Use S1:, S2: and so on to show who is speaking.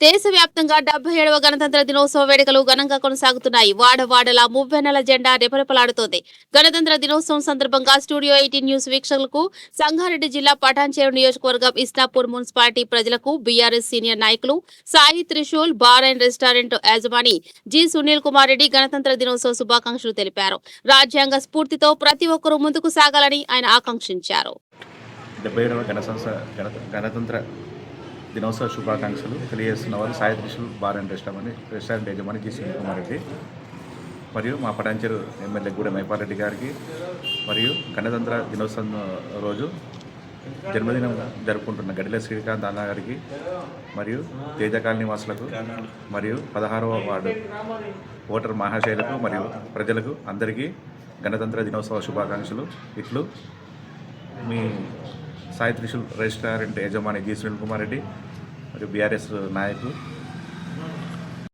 S1: దేశవ్యాప్తంగా డెబ్బై ఏడవ గణతంత్ర దినోత్సవ వేడుకలు ఘనంగా కొనసాగుతున్నాయి. వాడవాడలా మువ్వెన్నెల జెండా రెపరెపలాడుతోంది. గణతంత్ర దినోత్సవం సందర్భంగా స్టూడియో ఎయిటీన్ న్యూస్ వీక్షకులకు సంగారెడ్డి జిల్లా పటాన్చేరు నియోజకవర్గం ఇస్నాపూర్ మున్సిపాలిటీ ప్రజలకు బీఆర్ఎస్ సీనియర్ నాయకులు Sai Trishul bar and restaurant యజమాని జి సునీల్ కుమార్ రెడ్డి గణతంత్ర దినోత్సవ శుభాకాంక్షలు తెలిపారు. రాజ్యాంగ స్ఫూర్తితో ప్రతి ఒక్కరూ ముందుకు సాగాలని ఆయన ఆకాంక్షించారు.
S2: గణతంత్ర దినోత్సవ శుభాకాంక్షలు తెలియజేస్తున్న వారు Sai bar and restaurant restaurant యజమాని జి సునీల్ కుమార్ రెడ్డి. మరియు మా పటాంచరు ఎమ్మెల్యే గూడెం మైపారెడ్డి గారికి మరియు గణతంత్ర దినోత్సవం రోజు జన్మదినం జరుపుకుంటున్న గడిల శ్రీకాంత్ అన్న గారికి మరియు తేజ కాలనీ వాసులకు మరియు పదహారవ వార్డు ఓటర్ మహాశైలకు మరియు ప్రజలకు అందరికీ గణతంత్ర దినోత్సవ శుభాకాంక్షలు. ఇట్లు మీ సాయి త్రిశూల్ రెస్టారెంట్ యజమాని జి. సునీల్ కుమార్ రెడ్డి మరియు బీఆర్ఎస్ నాయకులు.